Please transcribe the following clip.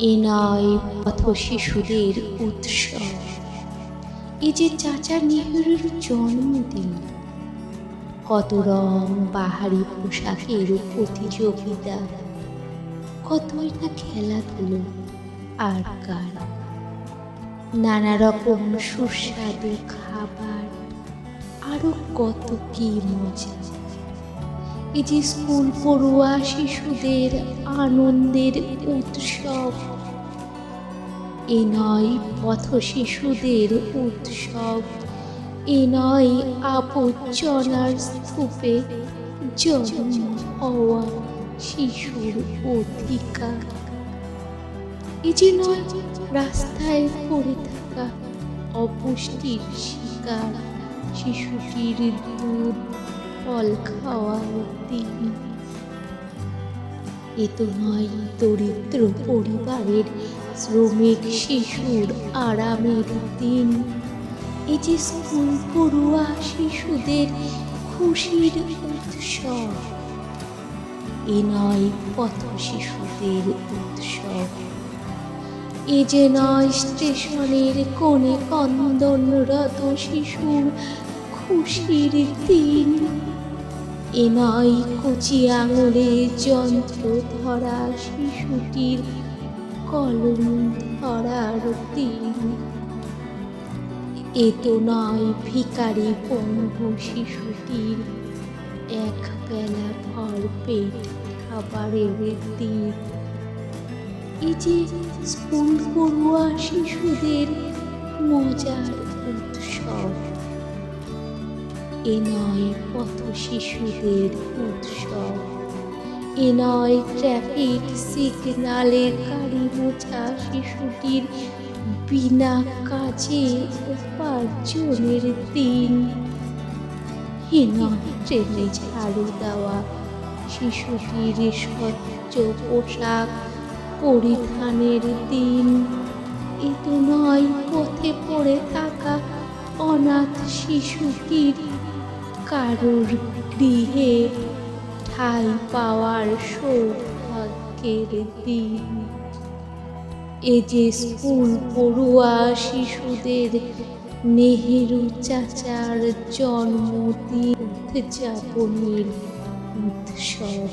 এ পথ শিশুদের উৎসব এ যে চাচা নেহরুর জন্মদিন, কত রং বাহারি পোশাকের প্রতিযোগিতা, কতই না খেলাধুলো আর গান। নানা রকম সুস্বাদু খাবার, আরও কত কি মজা। এই যে স্কুল পড়ুয়া শিশুদের আনন্দের উৎসব। এ নয় পথ শিশুদের উৎসব। এ নয় আবর্জনার স্তূপে জন্ম হওয়া শিশুর অধিকার। এ যে নয় রাস্তায় পড়ে থাকা অপুষ্টির শিকার শিশুটির দুধ ফল খাওয়ার দিন এ তো নয় দরিদ্র পরিবারের শ্রমিক শিশুর আরামের দিন। এ যে স্কুল পড়ুয়া শিশুদের খুশির উৎসব। এ নয় পথ শিশুদের উৎসব। এ যে নয় স্টেশনের কোণে কন্দনরত শিশুর খুশির দিন। এ নয় কচি আঙুলে যন্ত্র ধরা শিশুটির কলম ধরার দিন। এ তো নয় ভিকারি পঙ্গু শিশুটির, এক বেলা ভর পেট খাবারের দিন। এই যে স্কুল পড়ুয়া শিশুদের মজার উৎসব এ নয় পথ শিশুদের উৎসব। এ নয় ট্রাফিক সিগনালের গাড়ি মোছা শিশুটির বিনা কাজে উপার্জনের দিন। এ নয় ট্রেনে ঝাড়ু দেওয়া শিশুটির স্বচ্ছ পোশাক পরিধানের দিন। এ তো নয় পথে পড়ে থাকা অনাথ শিশুটির কারোর গৃহে ঠাই পাওয়ার সৌভাগ্যের দিন। এ যে স্কুল পড়ুয়া শিশুদের নেহেরু চাচার জন্মদিন, উদযাপনের উৎসব।